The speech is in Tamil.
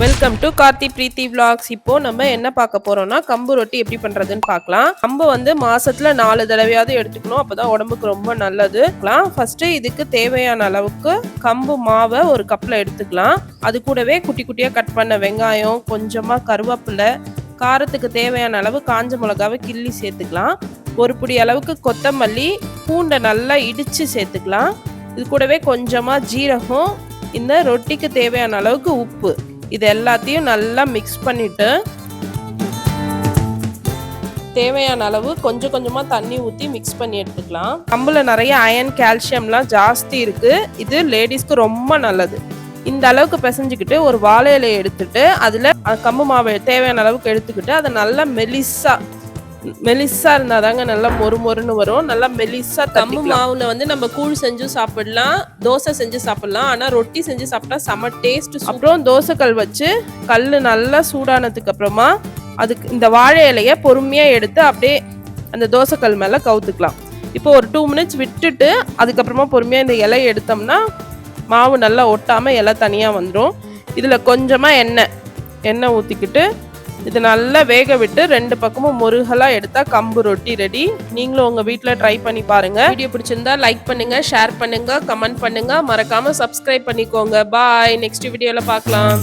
Welcome to Karthi Preethi vlogs இப்போ நம்ம என்ன பார்க்க போறோம்னா கம்பு ரொட்டி எப்படி பண்றதுன்னு பார்க்கலாம். கம்பு வந்து மாசத்துல நாலு தடவையாவது எடுத்துக்கணும். அப்பதான் உடம்புக்கு ரொம்ப நல்லது. ஃபர்ஸ்ட் இதுக்கு தேவையான அளவுக்கு கம்பு மாவை ஒரு கப்ல எடுத்துக்கலாம். அது கூடவே குட்டி குட்டியா கட் பண்ண வெங்காயம் கொஞ்சமா கருவேப்பிலை காரத்துக்கு தேவையான அளவு காஞ்ச மிளகாவை கிள்ளி சேர்த்துக்கலாம். ஒரு பிடி அளவுக்கு கொத்தமல்லி பூண்டை நல்லா இடிச்சு சேர்த்துக்கலாம். இது கூடவே கொஞ்சமா ஜீரகம் இந்த ரொட்டிக்கு தேவையான அளவுக்கு உப்பு. இது எல்லாத்தையும் நல்லா மிக்ஸ் பண்ணிட்டு தேவையான அளவு கொஞ்சம் கொஞ்சமாக தண்ணி ஊற்றி மிக்ஸ் பண்ணி எடுத்துக்கலாம். கம்பில் நிறைய அயன் கால்சியம்லாம் ஜாஸ்தி இருக்கு. இது லேடிஸ்க்கு ரொம்ப நல்லது. இந்த அளவுக்கு பிசைஞ்சுக்கிட்டு ஒரு வாழை இலையை எடுத்துட்டு அதில் கம்பு மாவை தேவையான அளவுக்கு எடுத்துக்கிட்டு அதை நல்லா மெலிசா மெலிசா இருந்தாதாங்க நல்லா மொறு மொறுன்னு வரும். நல்லா மெலிசா கம்பு மாவுல வந்து நம்ம கூழ் செஞ்சு சாப்பிடலாம் தோசை செஞ்சு சாப்பிடலாம். ஆனா ரொட்டி செஞ்சு சாப்பிட்டா செம டேஸ்ட் அப்புறம் தோசை கல் வச்சு கல் நல்லா சூடானதுக்கு அப்புறமா அதுக்கு இந்த வாழை இலைய பொறுமையா எடுத்து அப்படியே அந்த தோசைக்கல் மேல கவுத்துக்கலாம். இப்போ ஒரு டூ மினிட்ஸ் விட்டுட்டு அதுக்கப்புறமா பொறுமையா இந்த இலையை எடுத்தோம்னா மாவு நல்லா ஒட்டாம இலை தனியா வந்துடும் இதுல கொஞ்சமா எண்ணெய் எண்ணெய் ஊற்றிக்கிட்டு இது நல்லா வேக விட்டு ரெண்டு பக்கமும் முருகலாக எடுத்தா கம்பு ரொட்டி ரெடி நீங்களும் உங்க வீட்டில் ட்ரை பண்ணி பாருங்க. வீடியோ பிடிச்சிருந்தா லைக் பண்ணுங்க ஷேர் பண்ணுங்க கமெண்ட் பண்ணுங்க. மறக்காம சப்ஸ்கிரைப் பண்ணிக்கோங்க. பாய் நெக்ஸ்ட் வீடியோல பார்க்கலாம்